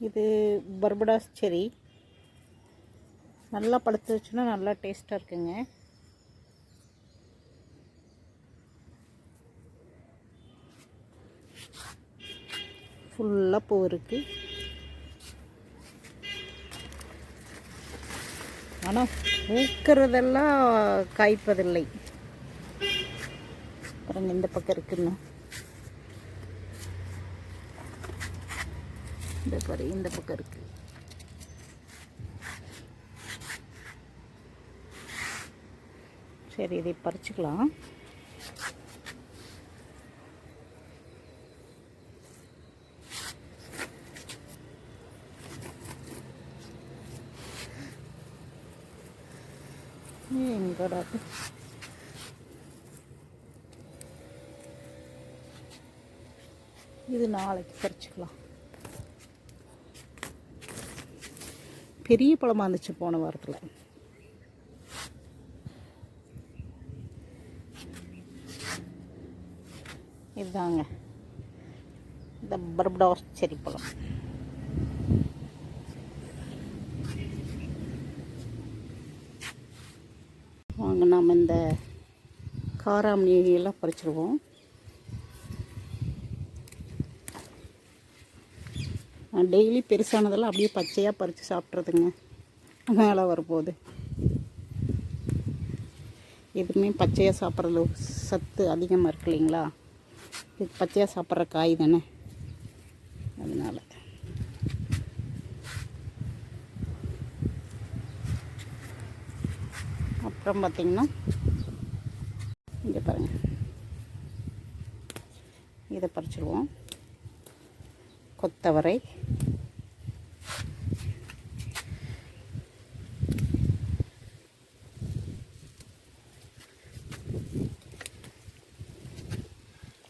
இது பர்படாஸ் செரி. நல்லா பழுத்து வச்சுன்னா நல்லா டேஸ்ட்டாக இருக்குங்க. ஃபுல்லாக பூ இருக்குது ஆனால் பூக்கிறதெல்லாம் காய்ப்பதில்லை. பாருங்க இந்த பக்கம் இருக்குன்னு. இந்த பாரு இந்த பக்கம் இருக்கு. சரி இதை பறிச்சுக்கலாம். எங்கடா இது நாளைக்கு பறிச்சுக்கலாம். பெரிய பழமாக இருந்துச்சு போன வாரத்தில். இதுதாங்க இந்த பர்படாஸ் செரி பழம். வாங்க நாம் இந்த காராமணியெல்லாம் பறிச்சிருவோம். டெய்லி பெருசானதெல்லாம் அப்படியே பச்சையாக பறித்து சாப்பிட்றதுங்க. மேலே வரப்போகுது. எதுவுமே பச்சையாக சாப்பிட்றது சத்து அதிகமாக இருக்கு இல்லைங்களா? இது பச்சையாக சாப்பிட்ற காய் தானே. அதனால். அப்புறம் பார்த்திங்கன்னா இங்கே பாருங்கள் இதை பறிச்சிடுவோம் கொத்தவரை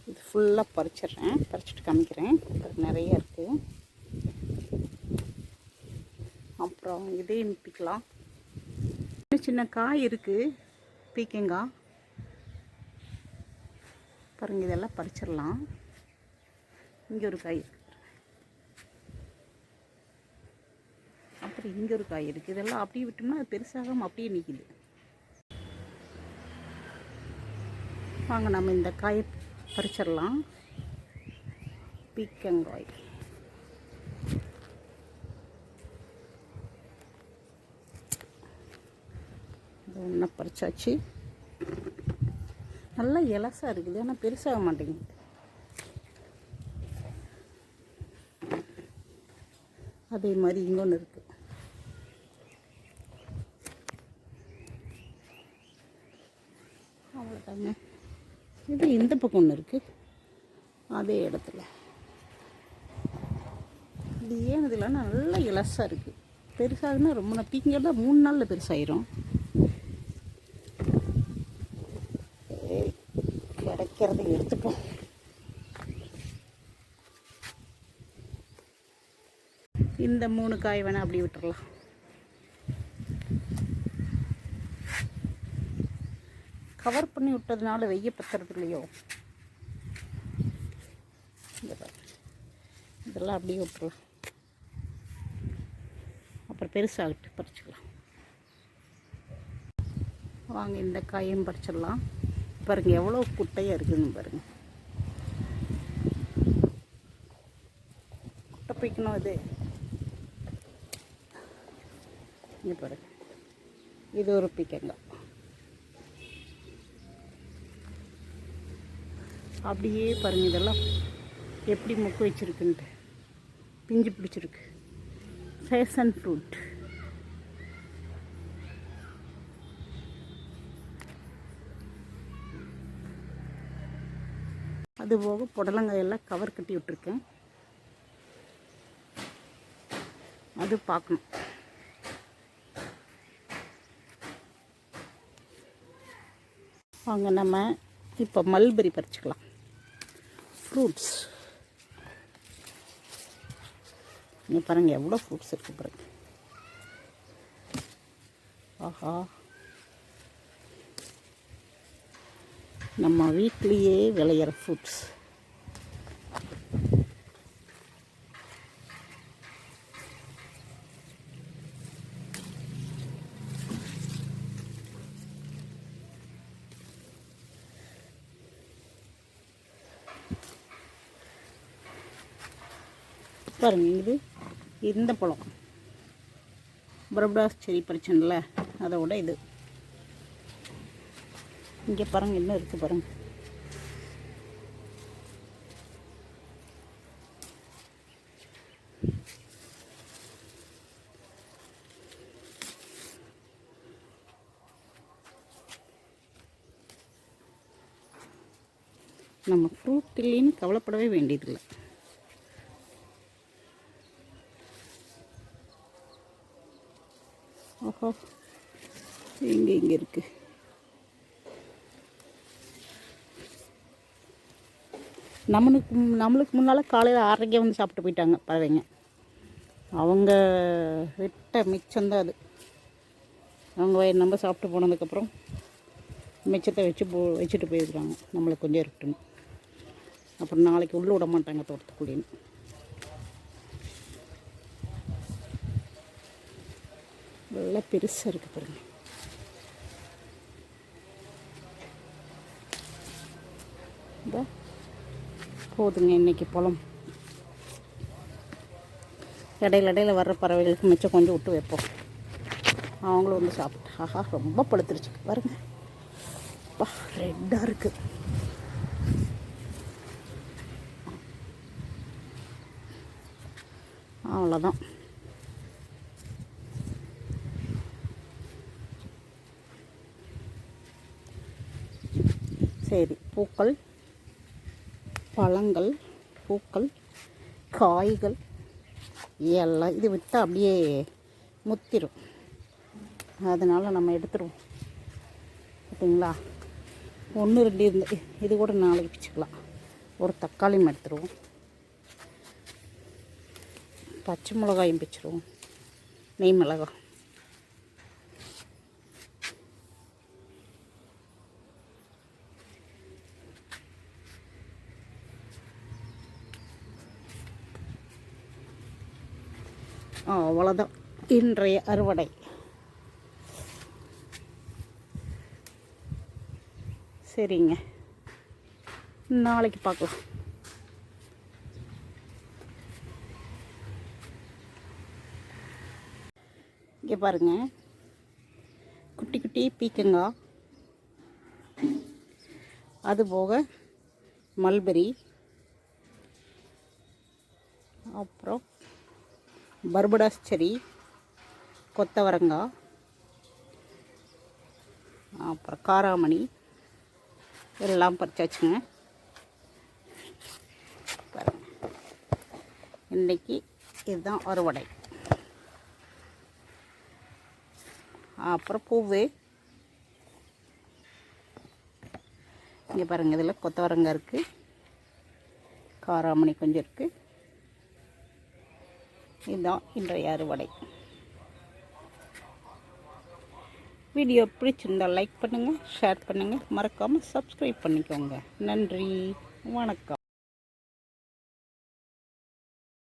இது ஃபுல்லாக பறிச்சிடுறேன். பறிச்சிட்டு காமிக்கிறேன். நிறைய இருக்குது அப்புறம் இதையும் பிக்கலாம் சின்ன சின்ன காய் இருக்குது பீக்கங்காய் பாருங்க இதெல்லாம் பறிச்சிடலாம். இங்கே ஒரு காய் இருக்குது பாரு இங்கே ஒரு காய் இருக்குது இதெல்லாம் அப்படியே விட்டோம்னா அது அப்படியே நிற்கிது வாங்க நம்ம இந்த காயை பறிச்சிடலாம். பீக்கங்காய் இது ஒன்றா பறிச்சாச்சு. நல்லா இலசாக இருக்குது ஆனால் பெருசாக மாட்டேங்குது. அதே மாதிரி இங்கொன்று இருக்குது அவ்வளோதாங்க இது இந்த பக்கம் ஒன்று இருக்குது அதே இடத்துல. இது ஏன் இதெல்லாம் நல்லா இலசாக இருக்குது பெருசாகுன்னா ரொம்ப நாள் பீக்கங்கெல்லாம் மூணு நாளில் பெருசாயிரும். கிடைக்கிறத எடுத்துப்போம் இந்த மூணு காய் வேணால் அப்படி விட்டுறலாம். கவர் பண்ணி விட்டதுனால வெய்ய பத்துறது இல்லையோ? இதெல்லாம் அப்படியே விட்டுருலாம் அப்புறம் பெருசாகிட்டு பறிச்சிக்கலாம். வாங்க இந்த காயும் பறிச்சிடலாம். பாருங்க எவ்வளோ குட்டையாக இருக்குதுன்னு பாருங்க. குட்டை பிடிக்கணும் இது. இங்கே பாருங்க. இது ஒரு பிக்கங்காய் அப்படியே பாருங்கள் இதெல்லாம் எப்படி முக்கு வச்சிருக்குன்ட்டு. பிஞ்சு பிடிச்சிருக்கு. ஃபேஷன் ஃப்ரூட் அது போக புடலங்காயெல்லாம் கவர் கட்டி விட்டுருக்கேன். அது பார்க்கணும். வாங்க நம்ம இப்போ மல்பெரி பறிச்சுக்கலாம். ஃப்ரூட்ஸ் நீ பாருங்கள் எவ்வளோ ஃப்ரூட்ஸ் இருக்குது பாருங்க. ஆஹா. நம்ம வீட்லேயே விளையிற ஃப்ரூட்ஸ் பாருங்க இது இந்த பழம் பிரபடாஸ் செடி பிரச்சனைல அதோட இது. இங்கே பாருங்கள் இன்னும் இருக்குது பாருங்க. நம்ம ஃப்ரூட் இல்லைன்னு கவலைப்படவே வேண்டியதில்லை. ஓஹோ இங்கே இங்கே இருக்குது நம்மளுக்கு நம்மளுக்கு முன்னால் காலையில் ஆரோக்கியம் வந்து சாப்பிட்டு போயிட்டாங்க பறவைங்க. அவங்க விட்ட மிச்சம்தான் அது. அவங்க வயிறு நம்ம சாப்பிட்டு போனதுக்கப்புறம் மிச்சத்தை வச்சு போ வச்சுட்டு போயிருக்கிறாங்க. நம்மளுக்கு கொஞ்சம் இருக்கட்டும் அப்புறம் நாளைக்கு உள்ளே விட மாட்டாங்க தோட்டத்துக்குள்ளேன்னு. நல்லா பெருசாக இருக்குது பாருங்க. போதுங்க இன்னைக்கு பழம் இடையில இடையில வர்ற பறவைகளுக்கு மிச்சம் கொஞ்சம் விட்டு வைப்போம். அவங்களும் வந்து சாப்பிட்டு ஆஹா ரொம்ப பழுத்துருச்சு. பாருங்க. அப்பா ரெட்டாக இருக்குது அவ்வளோதான் சரி பூக்கள் பழங்கள் பூக்கள் காய்கள் எல்லாம் இது விட்டால் அப்படியே முத்திரும். அதனால் நம்ம எடுத்துருவோம். பார்த்தீங்களா? ஒன்று ரெண்டு இருந்து இது கூட நாளைக்கு பிச்சுக்கலாம் ஒரு தக்காளியும் எடுத்துருவோம். பச்சை மிளகாயும் பிச்சிருவோம் நெய் மிளகாய். அவ்வளோதான் இன்றைய அறுவடை. சரிங்க. நாளைக்கு பார்க்கலாம். இங்கே பாருங்க. குட்டி குட்டி பீக்கங்காய். அதுபோக மல்பெரி. அப்புறம் பர்படாஸ் செடி கொத்தவரங்காய் அப்புறம் காராமணி எல்லாம் பறிச்சாச்சுங்க இன்றைக்கி இதுதான் அறுவடை. அப்புறம் பூவு. இங்கே பாருங்கள் இதில் கொத்தவரங்காய் இருக்குது காராமணி கொஞ்சம் இருக்குது இதுதான் இன்றைய அறுவடை. வீடியோ பிடிச்சிருந்தால் லைக் பண்ணுங்கள் ஷேர் பண்ணுங்கள் மறக்காமல் சப்ஸ்கிரைப் பண்ணிக்கோங்க. நன்றி வணக்கம்.